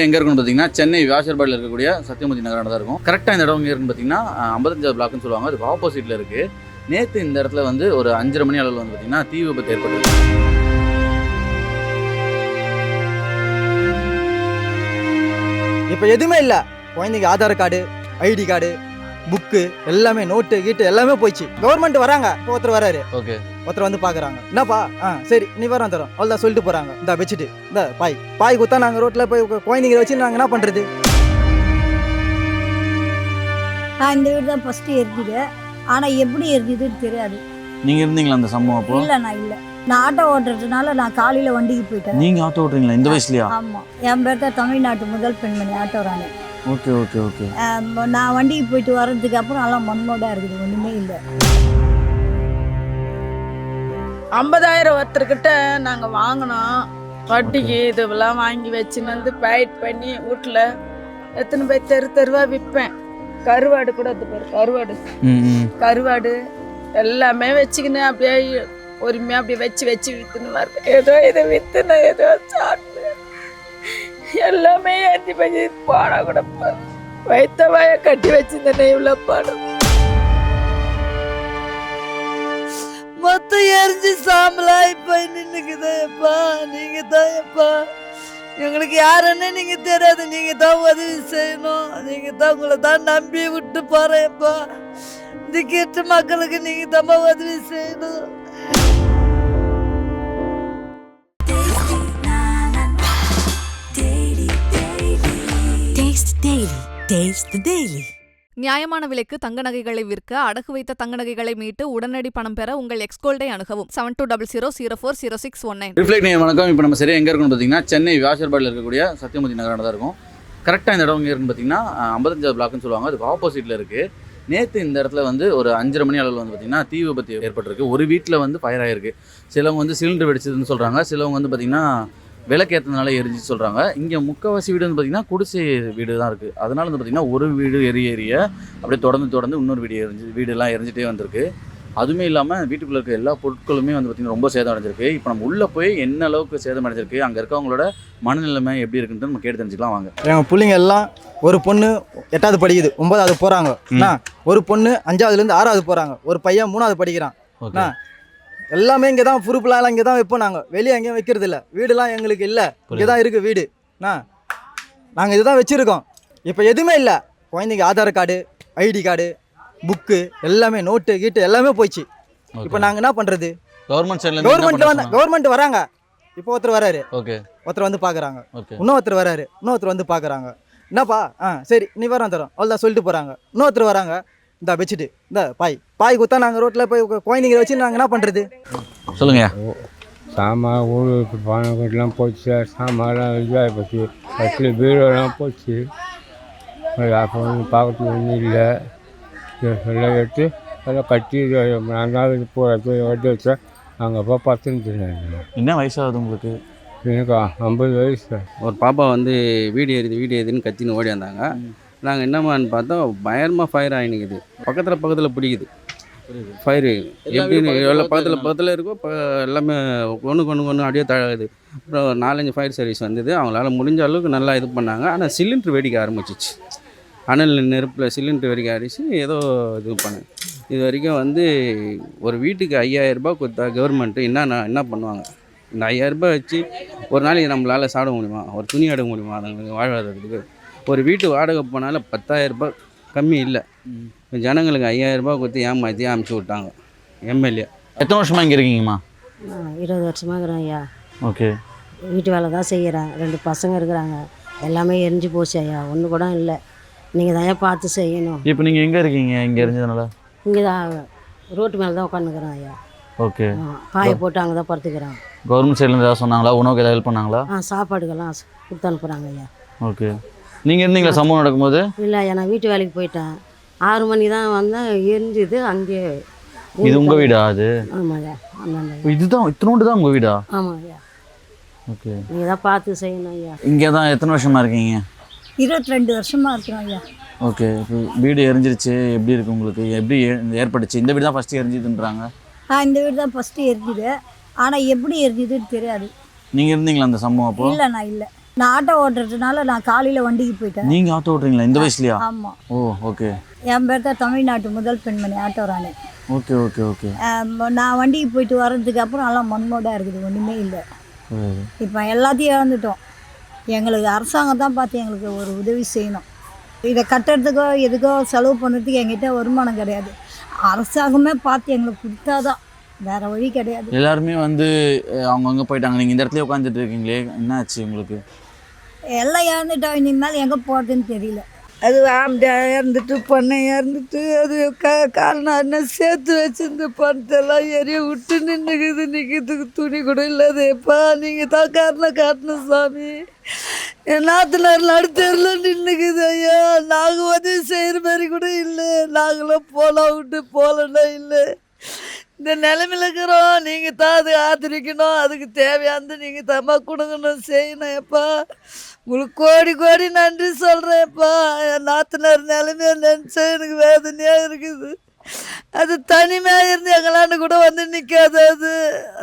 எங்கே இருக்குன்னு பார்த்தீங்கன்னா சென்னை வியாசர்பாடியில் இருக்கக்கூடிய சத்தியமூர்த்தி நகரான தான் இருக்கும். கரெக்டாக இந்த இடம் எங்கே இருக்குன்னு பார்த்தீங்கன்னா ஐம்பத்தஞ்சாவது பிளாக்னு சொல்லுவாங்க. அதுக்கு ஆப்போசிட்டில் இருக்குது நேற்று இந்த இடத்துல வந்து ஒரு அஞ்சரை மணி அளவில் வந்து பார்த்தீங்கன்னா தீ விபத்து ஏற்பட்டு இப்போ எதுவுமே இல்லை. குழந்தைங்க Aadhaar card ID card book எல்லாமே நோட்டு கீட்டு எல்லாமே போயிடுச்சு. கவர்மெண்ட் வராங்க. ஒருத்தர் வராரு. ஓகே ஒருத்தர் வந்து பார்க்குறாங்க என்னப்பா? ஆ சரி நீ வரோம் தரோம். அவ்வளோதான் சொல்லிட்டு போகிறாங்க இந்த வச்சுட்டு இந்த பாய். பாய் குத்தா நாங்கள் ரோட்டில் போய் குழந்தைங்களை வச்சு நாங்கள் என்ன பண்ணுறது நான் இந்த வீடு தான் ஃபஸ்ட்டு எரிஞ்சுது ஆனால் எப்படி எரிஞ்சுதுன்னு தெரியாது. நீங்கள் இருந்தீங்களா அந்த சம்பவம் அப்போ? இல்லை நான் இல்லை. நான் ஆட்டோ ஓட்டுறதுனால நான் காலையில் வண்டிக்கு போயிட்டேன். நீங்கள் ஆட்டோ ஓட்டுறீங்களா? இந்த வயசுலையா? ஆமாம் என் பேர் தான் தமிழ்நாட்டு முதல் பெண்மணி auto Rani. Okay okay okay. நான் வண்டிக்கு போயிட்டு வர்றதுக்கு அப்புறம் எல்லாம் மண்மோடாக இருக்குது ஒன்றுமே இல்லை. ஐம்பதாயிரம் ஒருத்தர்கிட்ட நாங்கள் வாங்கினோம். வட்டிக்கு இதுவெல்லாம் வாங்கி வச்சுன்னு வந்து பேட் பண்ணி வீட்டில் எத்தனை போய் தெரு தெருவாக விற்பேன். கருவாடு கூட அது பேர் கருவாடு. கருவாடு எல்லாமே வச்சுக்கின்னு அப்படியே பொறுமையாக அப்படியே வச்சு வச்சு விற்றுன்னு வருது ஏதோ இதை விற்றுன ஏதோ சாப்பிட்டு எல்லாமே ஏற்றி பண்ணி பாடம் கூட வைத்த வாய கட்டி வச்சிருந்தேன் இவ்வளோ பாடம் மொத்தம் சாம்பலாய்ப்பா சாம்பலாய் போய் நீங்க தான்ப்பா எங்களுக்கு யாருன்னு நீங்க தெரியாது நீங்க தான் உதவி செய்யணும் நீங்க தான் உங்களை தான் நம்பி விட்டு போறேன்ப்பா இந்த கேட்டு மக்களுக்கு நீங்க தான் உதவி செய்யணும் Taste the Daily. Taste the Daily. நியாயமான விலைக்கு தங்க நகைகளை விற்க அடகு வைத்த தங்க நகைகளை மீட்டு உடனடி பணம் பெற உங்கள் எக்ஸ்கோல்டை அணுகவும். Seven two double zero zero four zero six one nine reflect நீங்கள் வணக்கம். இப்போ நம்ம சரியாக எங்கே இருக்குன்னு பார்த்தீங்கன்னா சென்னை வியாசர்பாடில் இருக்கக்கூடிய சத்தியமூர்த்தி நகரான தான் இருக்கும். கரெக்டாக இந்த இடம் எங்கே இருக்குன்னு பார்த்தீங்கன்னா ஐம்பத்தஞ்சாவது பிளாக்னு சொல்லுவாங்க. அதுக்கு ஆப்போசிட்டில் இருக்குது நேற்று இந்த இடத்துல வந்து ஒரு அஞ்சரை மணி அளவில் வந்து பார்த்திங்கன்னா தீ விபத்து ஏற்பட்டிருக்கு. ஒரு வீட்டில் வந்து ஃபயர் ஆகிருக்கு சிலவங்க வந்து சிலிண்டர் வெடிச்சதுன்னு சொல்கிறாங்க சிலவங்க வந்து பார்த்திங்கன்னா விளக்கேற்றதுனால எரிஞ்சு சொல்கிறாங்க இங்கே முக்கால்வாசி வீடு வந்து பார்த்திங்கன்னா குடிசை வீடு தான் இருக்குது அதனால வந்து பார்த்திங்கன்னா ஒரு வீடு எரிய எரிய அப்படியே தொடர்ந்து தொடர்ந்து இன்னொரு வீடு எரிஞ்சு வீடெல்லாம் எரிஞ்சிட்டே வந்திருக்கு. அதுவுமே இல்லாமல் வீட்டுக்குள்ளே இருக்க எல்லா பொருட்களுமே வந்து பார்த்திங்கன்னா ரொம்ப சேதம் அடைஞ்சிருக்கு இப்போ நம்ம உள்ளே போய் என்ன அளவுக்கு சேதம் அடைஞ்சிருக்கு அங்கே இருக்கவங்களோட மனநிலைமை எப்படி இருக்குன்னு நம்ம கேட்டு தெரிஞ்சுக்கலாம் வாங்க. எங்கள் பிள்ளைங்க எல்லாம் ஒரு பொண்ணு எட்டாவது படிக்குது ஒன்பதாவது போகிறாங்க ஒரு பொண்ணு அஞ்சாவதுலேருந்து ஆறாவது போகிறாங்க ஒரு பையன் மூணாவது படிக்கிறான். எல்லாமே இங்கே தான் பொறுப்புலாம் இங்கே தான் வைப்போம் நாங்கள் வெளியே எங்கேயும் வைக்கிறது இல்லை. வீடுலாம் எங்களுக்கு இல்லை. இங்கே தான் இருக்குது வீடு. அண்ணா நாங்கள் இதுதான் வச்சுருக்கோம். இப்போ எதுவுமே இல்லை. குழந்தைங்க Aadhaar card ID card book எல்லாமே நோட்டு கீட்டு எல்லாமே போயிடுச்சு இப்போ நாங்கள் என்ன பண்ணுறது கவர்மெண்ட் சைட்ல கவர்மெண்ட் வந்து கவர்மெண்ட் வராங்க. இப்போ ஒருத்தர் வராரு. ஓகே ஒருத்தர் வந்து பார்க்குறாங்க இன்னொருத்தர் வராரு. இன்னொருத்தர் வந்து பார்க்குறாங்க என்னப்பா? ஆ சரி நீ வரோம் தரோம் அவ்வளோதான் சொல்லிட்டு போகிறாங்க இன்னொருத்தர் வராங்க. இந்த வச்சுட்டு இந்த பாய். பாய் குத்தா நாங்கள் ரோட்டில் போய் குழந்தைங்களை வச்சு நாங்கள் என்ன பண்ணுறது சொல்லுங்க. சாமான் ஊர் பணம் கட்டெலாம் போச்சு சாமான்லாம் இதாகி போச்சு பஸ்ஸில் பீரோலாம் போச்சு. அப்போ வந்து பார்க்கறதுக்கு ஒன்றும் இல்லை. எல்லாம் எடுத்து எல்லாம் கட்டி நாங்கள் போகிறது வட்டி வச்சேன் அங்கே போய் பத்துன்னு என்ன வயசாகுது உங்களுக்கு? எனக்கு ஐம்பது வயசு. ஒரு பாப்பா வந்து வீடு எரியுது வீடு எரியுதுன்னு கத்தின்னு ஓடி வந்தாங்க. நாங்கள் என்னமான்னு பார்த்தோம் பயங்கரமாக ஃபயர் ஆகினுக்குது பக்கத்தில் பக்கத்தில் பிடிக்குது. ஃபயரு எப்படின்னு எவ்வளோ பக்கத்தில் பக்கத்தில் இருக்கோ இப்போ எல்லாமே ஒன்று ஒன்று ஒன்று அப்படியே தழுகுது. அப்புறம் நாலஞ்சு ஃபயர் சர்வீஸ் வந்தது. அவங்களால முடிஞ்ச அளவுக்கு நல்லா இது பண்ணாங்க. ஆனால் சிலிண்டர் வெடிக்க ஆரம்பிச்சிச்சு. அனல் நெருப்பில் சிலிண்டர் வெடிக்க ஆரம்பிச்சு ஏதோ இது பண்ணு இது வரைக்கும் வந்து ஒரு வீட்டுக்கு ஐயாயிரரூபா கொடுத்தா கவர்மெண்ட்டு என்ன என்ன பண்ணுவாங்க? இந்த ஐயாயிரரூபா வச்சு ஒரு நாளைக்கு நம்மளால் சாப்பிட முடியுமா? ஒரு துணி எடுக்க முடியுமா? அதுங்களுக்கு வாழ்வாதாரத்துக்கு? ஒரு வீட்டு வாடகை போனாலும் பத்தாயிரரூபா கம்மி இல்லை. ஜனங்களுக்கு ஐயாயிரரூபா கொடுத்து ஏமாற்றி அமுச்சு விட்டாங்க. எம்எல்ஏ. எத்தனை வருஷமா இங்கே இருக்கீங்கம்மா? இருபது வருஷமாக இருக்கிறேன் ஐயா. ஓகே. வீட்டு வேலை தான் செய்கிறேன் ரெண்டு பசங்க இருக்கிறாங்க. எல்லாமே எரிஞ்சு போச்சு ஐயா. ஒன்று கூட இல்லை. நீங்கள் தான் பார்த்து செய்யணும். இப்போ நீங்கள் எங்கே இருக்கீங்க? இங்கே எரிஞ்சதுனால இங்கே தான் ரோட்டு மேலே தான் உட்காந்துக்கிறேன் ஐயா. ஓகே. பாயை போட்டு அங்கே தான் படுத்துக்கிறேன் கவர்மெண்ட் சைட்லேருந்து ஏதாவது சொன்னாங்களா? உணவுக்கு ஏதாவது ஹெல்ப் பண்ணாங்களா? ஆ சாப்பாடுக்கெல்லாம் கொடுத்து அனுப்புகிறாங்க ஐயா. ஓகே. நீங்கள் இருந்தீங்களா சம்பவம் நடக்கும்போது? இல்லை நான் வீட்டு வேலைக்கு போயிட்டேன். ஆறு மணி தான் வந்தேன் எரிஞ்சுது அங்கேயே இது உங்கள் வீடா அது? ஆமாம் இதுதான் இத்தனோண்டு தான் உங்கள் வீடா? ஆமாம் ஐயா ஓகே. நீங்கள் தான் பார்த்து செய்யணும் ஐயா. இங்கே தான் எத்தனை வருஷமா இருக்கீங்க? இருபத்தி ரெண்டு வருஷமாக இருக்கிறோம் ஐயா. ஓகே இப்போ வீடு எரிஞ்சிருச்சு எப்படி இருக்கு உங்களுக்கு? எப்படி ஏற்பட்டுச்சு? இந்த வீடு தான் ஃபஸ்ட்டு எரிஞ்சுதுன்றாங்க. நான் இந்த வீடு தான் ஃபஸ்ட்டு எரிஞ்சுது. ஆனால் எப்படி எரிஞ்சுதுன்னு தெரியாது. நீங்கள் இருந்தீங்களா அந்த சம்பவம் அப்போ? இல்லை நான் இல்லை. நான் ஆட்டோ ஓட்டுறதுனால நான் காலையில் வண்டிக்கு போயிட்டேன். நீங்கள் ஆட்டோ ஓட்டுறீங்களா? இந்த வயசுலையா? ஆமாம் ஓ ஓகே என் பேர் தான் தமிழ்நாட்டு முதல் பெண்மணி auto Rani. Okay okay okay நான் வண்டிக்கு போயிட்டு வர்றதுக்கு அப்புறம் எல்லாம் மண்மோடாக இருக்குது ஒன்றுமே இல்லை. இப்போ எல்லாத்தையும் இழந்துட்டோம். எங்களுக்கு அரசாங்கம் தான் பார்த்து எங்களுக்கு ஒரு உதவி செய்யணும். இதை கட்டுறதுக்கோ எதுக்கோ செலவு பண்ணுறதுக்கு எங்கிட்ட வருமானம் கிடையாது. அரசாங்கமே பார்த்து எங்களுக்கு கொடுத்தாதான் வேற வழி கிடையாது. எல்லாருமே வந்து அவங்கவங்க போயிட்டாங்க. நீங்கள் இந்த இடத்துல உட்காந்துட்டு இருக்கீங்களே என்ன ஆச்சு உங்களுக்கு? எல்லாம் இறந்துட்டோம் இனிமேல் எங்கே போகிறதுன்னு தெரியல. அது ஆம்படியா இறந்துட்டு பொண்ணை இறந்துட்டு அது க காரணம் சேர்த்து வச்சிருந்த பணத்தெல்லாம் எரிய விட்டு நின்றுக்குது நிற்கிறதுக்கு துணி கூட இல்லாதேப்பா நீங்கள் தான் காரணம் காட்டணும் சாமி. என் நாத்தனார் நடுத்தரில் நின்றுக்குது ஐயா. நாங்கள் உதவி செய்கிற மாதிரி கூட இல்லை. நாங்களும் போலாம் விட்டு போலன்னா இல்லை. இந்த நிலைமையில் இருக்கிறோம். நீங்கள் தான் அது ஆதரிக்கணும். அதுக்கு தேவையானது நீங்கள் தம்மா கொடுக்கணும் செய்யணும் எப்பா உங்களுக்கு கோடி கோடி நன்றி சொல்கிறேன்ப்பா என் நாத்தனார் நிலைமையை நினச்சா எனக்கு வேதனையாக இருக்குது. அது தனிமையாக இருந்து எங்களாண்டு கூட வந்து நிற்காது அது.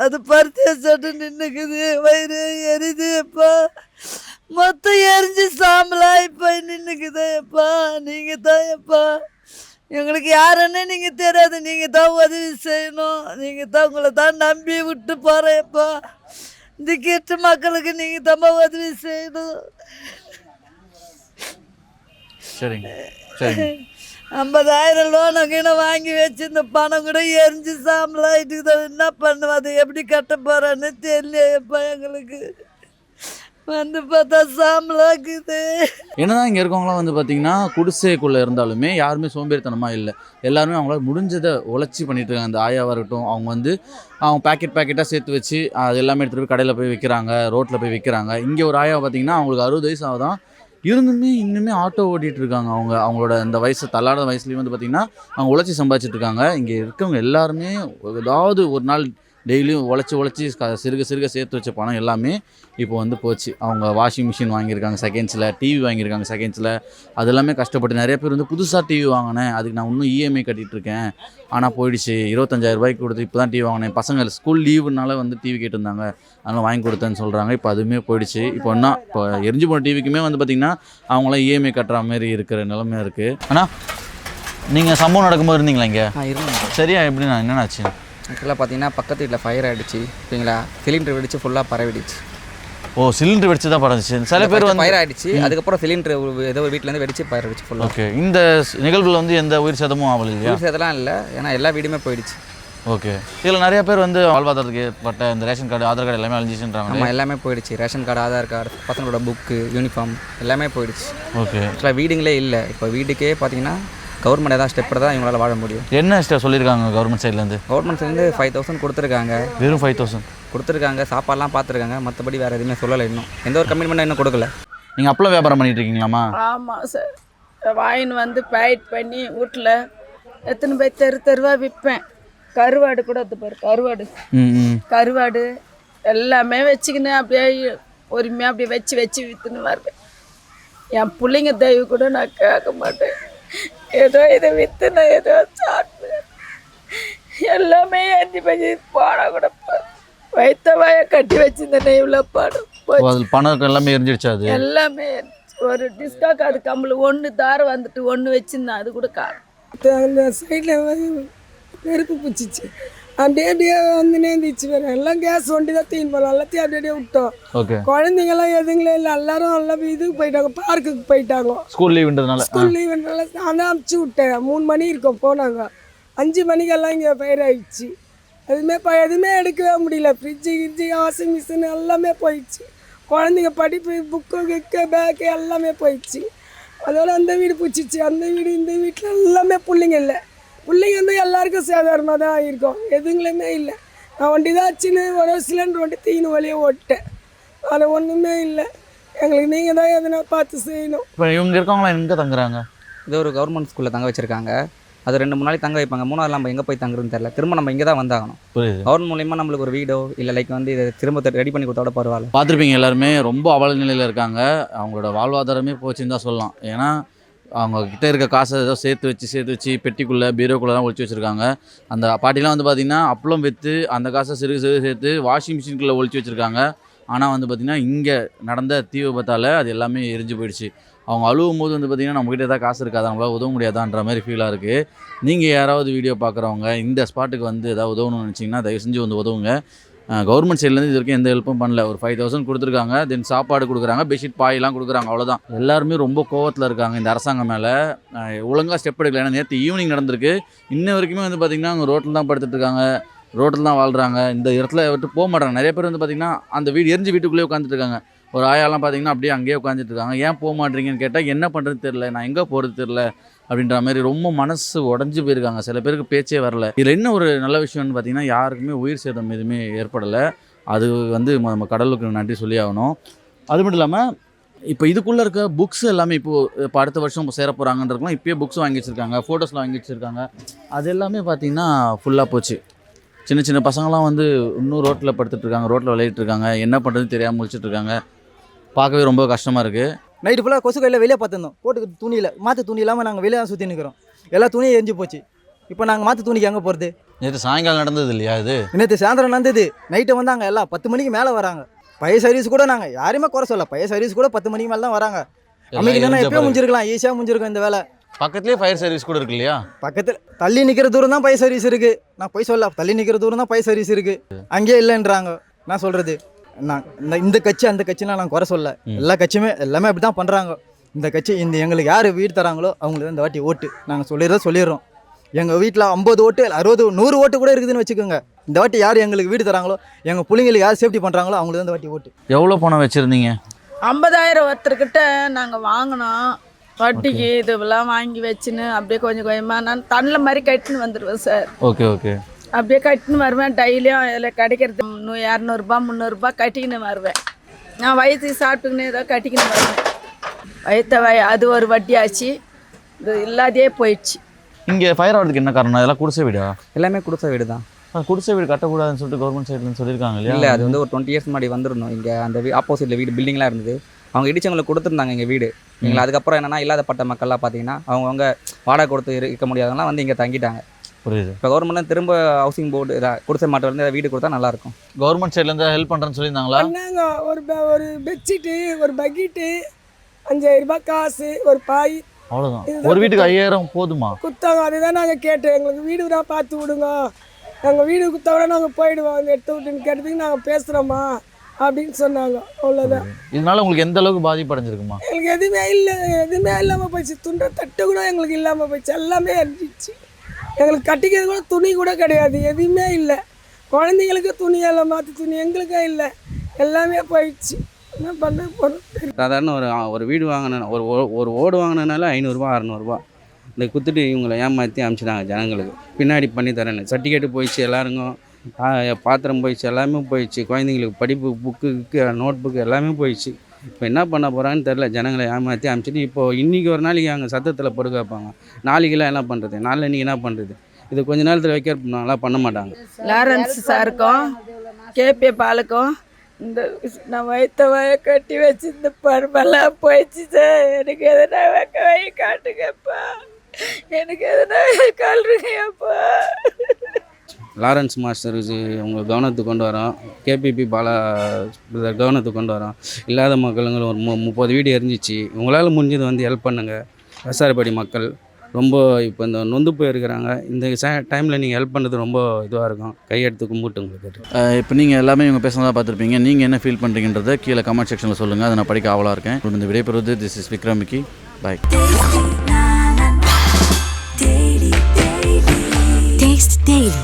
அது பருத்திய சட்டு நின்றுக்குது வயிறு எரியுதுப்பா மொத்தம் எரிஞ்சு சாம்பலாக போய் நின்றுக்குதேப்பா நீங்கள் தான் எப்பா எங்களுக்கு யாருன்னு நீங்கள் தெரியாது. நீங்கள் தான் உதவி செய்யணும். நீங்கள் தான் உங்களை தான் நம்பி விட்டு போகிறேன்ப்பா இந்த கெட்ட மக்களுக்கு நீங்கள் தான் உதவி செய்யணும். சரிங்க. ஐம்பதாயிரம் லோனை கீழே வாங்கி வச்சு இந்த பணம் கூட எரிஞ்சு சாம்பலாயிட்டு என்ன பண்ணுவோம் அதை எப்படி கட்ட போகிறேன்னு தெரியலையப்பா எங்களுக்கு. வந்து பார்த்தா சாம்பலாக்குது. என்னதான் இங்கே இருக்கவங்களாம் வந்து பார்த்தீங்கன்னா குடிசைக்குள்ளே இருந்தாலுமே யாருமே சோம்பேறித்தனமாக இல்லை. எல்லாருமே அவங்களால முடிஞ்சதை உழைச்சி பண்ணிட்டு இருக்காங்க. அந்த ஆயாவாக இருக்கட்டும் அவங்க வந்து அவங்க பேக்கெட் பேக்கெட்டாக சேர்த்து வச்சு அது எல்லாமே எடுத்துகிட்டு போய் கடையில் போய் விற்கிறாங்க ரோட்டில் போய் விற்கிறாங்க இங்கே ஒரு ஆயாவை பார்த்தீங்கன்னா அவங்களுக்கு அறுபது வயசு ஆகுதான். இருந்துமே இன்னுமே ஆட்டோ ஓட்டிகிட்டு இருக்காங்க அவங்க. அவங்களோட அந்த வயசு தள்ளாத வயசுலேயும் வந்து பார்த்திங்கன்னா அவங்க உழைச்சி சம்பாதிச்சிட்டு இருக்காங்க. இங்கே இருக்கவங்க எல்லாருமே ஏதாவது ஒரு நாள் டெய்லியும் உழைச்சி உழைச்சி க- சிறுக சிறுக சேர்த்து வச்ச பணம் எல்லாமே இப்போ வந்து போச்சு. அவங்க வாஷிங் மிஷின் வாங்கியிருக்காங்க செகண்ட்ஸில் டிவி வாங்கியிருக்காங்க செகண்ட்ஸில் அது எல்லாமே கஷ்டப்பட்டு நிறைய பேர் வந்து புதுசாக டிவி வாங்கினேன். அதுக்கு நான் இன்னும் இஎம்ஐ கட்டிட்டு இருக்கேன். ஆனால் போயிடுச்சு. இருபத்தஞ்சாயிரம் ரூபாய்க்கு கொடுத்து இப்போ தான் டிவி வாங்கினேன். பசங்க ஸ்கூல் லீவுனால வந்து டிவி கேட்டிருந்தாங்க. அதனால் வாங்கி கொடுத்தேன்னு சொல்கிறாங்க இப்போ அதுவுமே போயிடுச்சு. இப்போ என்ன இப்போ எரிஞ்சு போன டிவிக்குமே வந்து பார்த்திங்கன்னா அவங்களாம் இஎம்ஐ கட்டுற மாதிரி இருக்கிற நிலைமை இருக்குது ஆனால் நீங்கள் சம்பவம் நடக்கும்போது இருந்தீங்களா இங்கே? சரியா எப்படிண்ணா என்னென்னாச்சு ஆக்சுவலாக பார்த்தீங்கன்னா பக்கத்து வீட்டில் ஃபயர் ஆகிடுச்சு ஓகேங்களா சிலிண்டர் வெடிச்சு ஃபுல்லாக பரவிடுச்சு. ஓ சிலிண்டர் வெடிச்சு தான் பறந்துச்சு. சில பேர் வந்து ஃபயர் ஆகிடுச்சு அதுக்கப்புறம் சிலிண்டர் ஏதோ ஒரு வீட்டிலேருந்து வெடிச்சு ஃபயர் ஆகிடுச்சு ஃபுல்லாக ஓகே இந்த நிகழ்வில் வந்து எந்த உயிர் சேதமும் ஆகல இல்லையா? வீடு அதெல்லாம் இல்லை ஏன்னா எல்லா வீடுமே போயிடுச்சு. ஓகே இதில் நிறைய பேர் வந்து வாழ்வாதாரத்துக்கு ஏற்பட்ட இந்த ரேஷன் கார்டு ஆதார் கார்டு எல்லாமே அழிஞ்சிச்சுன்றாங்க. ஆமாம் எல்லாமே போயிடுச்சு. ரேஷன் கார்டு ஆதார் கார்டு பசங்களோட புக்கு யூனிஃபார்ம் எல்லாமே போயிடுச்சு. ஓகே ஆக்சுவலாக வீடுங்களே இல்லை. இப்போ வீட்டுக்கே பார்த்தீங்கன்னா கவர்மெண்ட் ஏதாவது ஸ்டெப் தான் இவங்களால வாழ முடியும். என்ன ஸ்டே சொல்லியிருக்காங்க கவர்மெண்ட் சைட்லேருந்து கவர்மெண்ட்லேருந்து ஃபைவ் தௌசண்ட் கொடுத்துருக்காங்க. வெறும் ஃபைவ் தௌசண்ட் கொடுத்துருக்காங்க சாப்பாடுலாம் பார்த்துருக்காங்க. மற்றபடி வேறு எதுவுமே சொல்லலை இன்னும். எந்த ஒரு கமிட்மெண்ட்டும் இன்னும் கொடுக்கல. நீங்கள் அப்பளம் வியாபாரம் பண்ணிட்டு இருக்கீங்களாம்மா? ஆமாம் சார் வாயின் வந்து பேட் பண்ணி வீட்டில் எத்தனை போய் தெரு தெருவாக விற்பேன். கருவாடு கூட அது பாரு கருவாடு. கருவாடு எல்லாமே வச்சுக்கின்னு அப்படியே பொறுமையாக அப்படியே வச்சு வச்சு விற்றுன்னு வருவேன். என் பிள்ளைங்க தயவு கூட நான் கேட்க மாட்டேன். ஏதோ இதை விற்றுன ஏதோ சாப்பிட்டேன் எல்லாமே ஏற்றி பஞ்சு பாடம் கூட வைத்த வாயை கட்டி வச்சிருந்தேன் இவ்வளோ பாடம் அதில் பணம் எல்லாமே எரிஞ்சிடுச்சு அது? எல்லாமே ஒரு டிஸ்கா கார்டு கம்பளி ஒன்று தாரம் வந்துட்டு ஒன்று வச்சிருந்தேன் அது கூட காணும். அந்த சைடில் நெருப்பு பிடிச்சிச்சு. அப்படியே அப்படியே வந்து நேர்ந்துச்சு வேறு எல்லாம் கேஸ் ஒண்டி தான் தீன் போகிறோம் எல்லாத்தையும் அப்படியே அப்படியே விட்டோம். குழந்தைங்களாம் எதுங்களே இல்லை. எல்லாரும் எல்லாம் இதுக்கு போயிட்டாங்க. பார்க்குக்கு போயிட்டாங்க. ஸ்கூல் லீவுன்றதுனால ஸ்கூல் லீவுனால நான் தான் அமுச்சு விட்டேன். மூணு மணி இருக்கும் போனாங்க. அஞ்சு மணிக்கெல்லாம் இங்கே ஃபயர் ஆயிடுச்சு. எதுவுமே இப்போ எதுவுமே எடுக்கவே முடியல. ஃப்ரிட்ஜு கிட்ஜு வாஷிங் மிஷின் எல்லாமே போயிடுச்சு. குழந்தைங்க படிப்பு புக்கு கிக்கு பேக்கு எல்லாமே போயிடுச்சு. அதோட அந்த வீடு பிடிச்சிச்சு. அந்த வீடு இந்த வீட்டில் எல்லாமே பிள்ளைங்க இல்லை. பிள்ளைங்க வந்து எல்லாருக்கும் சாதாரணமாக தான் இருக்கும் எதுங்களுமே இல்லை. நான் வண்டி தான் ஆச்சுன்னு ஒரு சிலிண்டர் வண்டி தீனு வழியே ஓட்டேன் அதில் ஒன்றுமே இல்லை. எங்களுக்கு நீங்கள் தான் எதனா பார்த்து செய்யணும். இப்போ இவங்க இருக்கவங்களாம் எங்கே தங்குறாங்க? இது ஒரு கவர்மெண்ட் ஸ்கூலில் தங்க வச்சிருக்காங்க. அது ரெண்டு மூணு நாளைக்கு தங்க வைப்பாங்க. மூணாவது நம்ம எங்கே போய் தங்குறதுன்னு தெரியல. திரும்ப நம்ம இங்கே தான் வந்தாகணும் கவர்மெண்ட் மூலியமாக நம்மளுக்கு ஒரு வீடோ இல்லை லைக் வந்து இதை திரும்ப ரெடி பண்ணி கொடுத்தா கூட பரவாயில்ல. பார்த்துருப்பீங்க எல்லாருமே. ரொம்ப அவல நிலையில் இருக்காங்க. அவங்களோட வாழ்வாதாரமே போச்சுன்னு தான் சொல்லலாம். ஏன்னா அவங்க கிட்ட இருக்க காசை ஏதோ சேர்த்து வச்சு சேர்த்து வச்சு பெட்டிக்குள்ளே பீரோக்குள்ளே தான் ஒழிச்சு வச்சுருக்காங்க. அந்த பாட்டிலாம் வந்து பார்த்திங்கன்னா அப்பளம் விற்று அந்த காசை சிறு சிறு சேர்த்து வாஷிங் மிஷினுக்குள்ளே ஒழிச்சு வச்சுருக்காங்க. ஆனால் வந்து பார்த்திங்கன்னா இங்கே நடந்த தீ விபத்தால் அது எல்லாமே எரிஞ்சு போயிடுச்சு. அவங்க அழுவும் போது வந்து பார்த்திங்கன்னா நம்மக்கிட்ட ஏதாவது காசு இருக்காது? நம்மளால் உதவ முடியாதான்ற மாதிரி ஃபீலாக இருக்குது நீங்கள் யாராவது வீடியோ பார்க்குறவங்க இந்த ஸ்பாட்டுக்கு வந்து ஏதாவது உதவணும்னு நினச்சிங்கன்னா தயவு செஞ்சு வந்து உதவுங்க. கவர்மெண்ட் சைட்லேருந்து இது வரைக்கும் எந்த ஹெல்ப்பும் பண்ணல. ஒரு ஃபைவ் தௌசண்ட் கொடுத்துருக்காங்க தென் சாப்பாடு கொடுக்குறாங்க பெட்ஷீட் பாயெல்லாம் கொடுக்குறாங்க அவ்வளோதான் எல்லாருமே ரொம்ப கோவத்தில் இருக்காங்க இந்த அரசாங்கம் மேலே. ஒழுங்காக ஸ்டெப் எடுக்கல. ஏன்னா நேற்று ஈவினிங் நடந்திருக்கு. இன்ன வரைக்குமே வந்து பார்த்திங்கன்னா அவங்க ரோட்டில் தான் படுத்துட்டு இருக்காங்க. ரோட்டில் தான் வாழ்கிறாங்க இந்த இடத்துல விட்டு போக மாட்டாங்க நிறைய பேர் வந்து பார்த்திங்கன்னா அந்த வீடு எரிஞ்சு வீட்டுக்குள்ளேயே உட்காந்துட்டு இருக்காங்க. ஒரு ஆயாலாம் பார்த்தீங்கன்னா அப்படியே அங்கேயே உட்காந்துட்டு இருக்காங்க. ஏன் போக மாட்டீங்கன்னு கேட்டால் என்ன பண்ணுறது தெரில நான் எங்கே போகிறது தெரில அப்படின்ற மாதிரி ரொம்ப மனசு உடஞ்சி போயிருக்காங்க. சில பேருக்கு பேச்சே வரல. இதில் என்ன ஒரு நல்ல விஷயம்னு பார்த்தீங்கன்னா யாருக்குமே உயிர் சேதம் எதுவுமே ஏற்படலை. அது வந்து நம்ம கடவுளுக்கு நன்றி சொல்லி ஆகணும். அது மட்டும் இல்லாமல் இப்போ இதுக்குள்ளே இருக்க புக்ஸ் எல்லாமே இப்போது இப்போ அடுத்த வருஷம் சேர போகிறாங்கன்றதுலாம் இப்போயே புக்ஸ் வாங்கி வச்சுருக்காங்க. ஃபோட்டோஸ்லாம் வாங்கி வச்சுருக்காங்க. அது எல்லாமே பார்த்திங்கன்னா ஃபுல்லாக போச்சு. சின்ன சின்ன பசங்களாம் வந்து இன்னும் ரோட்டில் படுத்துட்ருக்காங்க ரோட்டில் விளையாடிட்டு இருக்காங்க. என்ன பண்ணுறதுன்னு தெரியாமல் முழிச்சிட்டு இருக்காங்க. பார்க்கவே ரொம்ப கஷ்டமாக இருக்குது நைட்டு ஃபுல்லாக கொசு கையில் வெளியே பார்த்துருந்தோம். போட்டுக்கு துணியில் மாற்று துணி இல்லாமல் நாங்கள் வெளியே தான் சுற்றி நிற்கிறோம் எல்லா துணியும் எரிஞ்சு போச்சு. இப்போ நாங்கள் மாற்று துணிக்கு எங்கே போகிறது நேற்று சாயங்காலம் நடந்தது இல்லையா இது? நேற்று சாயந்தரம் நடந்தது. நைட்டு வந்தாங்க எல்லாம் பத்து மணிக்கு மேலே வராங்க. பழைய சர்வீஸ் கூட நாங்கள் யாரையுமே குறை சொல்ல பழைய சர்வீஸ் கூட பத்து மணிக்கு மேலே தான் வராங்க. எப்பயும் பிறகு. முடிஞ்சிருக்கலாம் ஈஸியாக முடிஞ்சிருக்கும் இந்த வேலை. பக்கத்துலேயே ஃபயர் சர்வீஸ் கூட இருக்கு இல்லையா? பக்கத்தில் தள்ளி நிற்கிற தூரம் தான் பழைய சர்வீஸ் இருக்குது நான் போய் சொல்ல தள்ளி நிற்கிற தூரம் தான் பழைய சர்வீஸ் இருக்குது அங்கேயே இல்லைன்றாங்க. நான் சொல்கிறது நான் இந்த இந்த கட்சி அந்த கட்சிலாம் நான் குறை சொல்ல. எல்லா கட்சியுமே எல்லாமே அப்படி தான் பண்ணுறாங்க இந்த கட்சி இந்த எங்களுக்கு யார் வீடு தராங்களோ அவங்களுக்கு இந்த வாட்டி ஓட்டு. நாங்கள் சொல்லிடுறத சொல்லிடுறோம். எங்கள் வீட்டில் ஐம்பது ஓட்டு அறுபது நூறு ஓட்டு கூட இருக்குதுன்னு வச்சுக்கோங்க. இந்த வாட்டி யார் எங்களுக்கு வீடு தராங்களோ எங்கள் பிள்ளைங்களுக்கு யார் சேஃப்டி பண்ணுறாங்களோ அவங்களுக்கு தான் இந்த வாட்டி ஓட்டு. எவ்வளோ பணம் வச்சுருந்தீங்க? ஐம்பதாயிரம் ஒருத்தர்கிட்ட நாங்கள் வாங்கினோம். வட்டிக்கு இதுவெல்லாம் வாங்கி வச்சுன்னு அப்படியே கொஞ்சம் கொஞ்சமாக நான் தண்ணில் மாதிரி கட்டின்னு வந்துடுவேன் சார். Okay okay. அப்படியே கட்டின்னு வருவேன். டெய்லியும் இதில் கிடைக்கிறது நூ இரநூறுபா முந்நூறுரூபா கட்டிக்கின்னு வருவேன். நான் வயிற்றுக்கு சாப்பிட்டுக்கின்னு ஏதோ கட்டிக்கின்னு வருவேன். வயிற்ற வய அது ஒரு வட்டி ஆச்சு இது இல்லாதே போயிடுச்சு. இங்கே ஃபயர் ஆகிறதுக்கு என்ன காரணம்? இதெல்லாம் குடிசை வீடா? எல்லாமே கொடுத்த வீடு தான். குடிசை வீடு கட்டக்கூடாதுன்னு சொல்லிட்டு கவர்மெண்ட் சைட்லேருந்து சொல்லியிருக்காங்க இல்லையா? இல்லை அது வந்து ஒரு டுவெண்ட்டி இயர்ஸ் முன்னாடி வந்துருந்தோம் இங்கே அந்த வீ ஆப்போசிட்டில் வீடு பில்டிங்லாம் இருந்தது. அவங்க இடிச்சவங்களுக்கு கொடுத்துருந்தாங்க எங்கள் வீடு. எங்களை அதுக்கப்புறம் என்னன்னா இல்லாதப்பட்ட மக்கள்லாம் பார்த்தீங்கன்னா அவங்கவுங்க வாடகை கொடுத்து இரு- இருக்க முடியாதவங்களாம் வந்து இங்கே தங்கிட்டாங்க. புரியுது. இப்போ கவர்மெண்ட்லாம் திரும்ப ஹவுசிங் போர்டு குடிசை மாட்டை வந்து வீடு கொடுத்தா நல்லாயிருக்கும். கவர்மெண்ட் சைட்லேருந்து ஹெல்ப் பண்ணுறேன்னு சொல்லியிருந்தாங்களா? பண்ணாங்க ஒரு ஒரு பெட்ஷீட்டு ஒரு பக்கெட்டு அஞ்சாயிரம் ரூபாய் காசு ஒரு பாய். அவ்வளோதான் ஒரு வீட்டுக்கு ஐயாயிரம் போதுமா? குத்தாங்க அதுதான் நாங்கள் கேட்டோம். எங்களுக்கு வீடு தான் பார்த்து விடுங்க. நாங்கள் வீடு குத்தவரை நாங்கள் போயிடுவோம். அந்த எடுத்து விட்டுன்னு கேட்டதுக்கு நாங்கள் பேசுகிறோம்மா அப்படின்னு சொன்னாங்க. அவ்வளோதான் இதனால உங்களுக்கு எந்த அளவுக்கு பாதிப்பு அடைஞ்சிருக்குமா? எங்களுக்கு எதுவுமே இல்லை எதுவுமே இல்லாமல் போயிடுச்சு துண்ட தட்டு கூட எங்களுக்கு இல்லாமல் போயிடுச்சு எல்லாமே எரிஞ்சிச்சு எங்களுக்கு கட்டிக்கிறது கூட துணி கூட கிடையாது எதுவுமே இல்லை. குழந்தைங்களுக்கு துணி எல்லாம் மாற்று துணி எங்களுக்கே இல்லை. எல்லாமே போயிடுச்சு. என்ன பண்ண போகிறோம் சாதாரண ஒரு ஒரு வீடு வாங்கினா ஒரு ஓ- ஒரு ஓடு வாங்கினால ஐநூறுரூவா அறநூறுபா. இந்த குத்துட்டு இவங்களை ஏமாற்றி அனுப்பிச்சிட்டாங்க ஜனங்களுக்கு. பின்னாடி பண்ணி தரேன்னு. சர்டிஃபிகேட்டு போயிடுச்சு எல்லாருக்கும் பாத்திரம் போயிடுச்சு எல்லாமே போயிடுச்சு. குழந்தைங்களுக்கு படிப்பு புக்கு நோட் புக்கு எல்லாமே போயிடுச்சு. இப்போ என்ன பண்ண போகிறாங்கன்னு தெரில ஜனங்களை ஏமாற்றி அனுப்பிச்சிட்டு இப்போ இன்றைக்கி ஒரு நாளைக்கு அங்கே சத்தத்தில் படுக்க வைப்பாங்க. நாளைக்கெல்லாம் என்ன பண்ணுறது நாளைக்கு என்ன பண்ணுறது இது கொஞ்ச நேரத்தில் வைக்க நல்லா பண்ண மாட்டாங்க. லாரன்ஸ் சாருக்கும் கேபி பாலுக்கும் இந்த நான் வயிற்ற வய கட்டி வச்சு இந்த பருமெல்லாம் போயிடுச்சு சார். எனக்கு எதனா வைக்க வை காட்டுங்கப்பா. எனக்கு எதனா கல்றுங்கப்பா லாரன்ஸ் மாஸ்டர் உங்க கவனத்துக்கு கொண்டு வரோம். கேபிபி பாலா பிரதர் கவனத்துக்கு கொண்டு வரோம். இல்லாத மக்களுங்களும் ஒரு மு முப்பது வீடு எரிஞ்சிச்சு. உங்களால் முடிஞ்சது வந்து ஹெல்ப் பண்ணுங்கள் விவசாயப்படி மக்கள். ரொம்ப இப்போ இந்த நொந்து போயிருக்கிறாங்க. இந்த டைமில் நீங்கள் ஹெல்ப் பண்ணுறது ரொம்ப இதுவாக இருக்கும். கையெடுத்து கும்பிட்டு உங்களுக்கு இப்போ நீங்கள் எல்லாமே இவங்க பேசுனதாக பார்த்துருப்பீங்க. நீங்கள் என்ன ஃபீல் பண்ணுறீங்கன்றத கீழே கமெண்ட் செக்ஷனில் சொல்லுங்கள் அதை நான் படிக்க ஆவலாக இருக்கேன். இந்த விடைபெறுவது. This is விக்ரமிக்கி. Bye Taste Daily.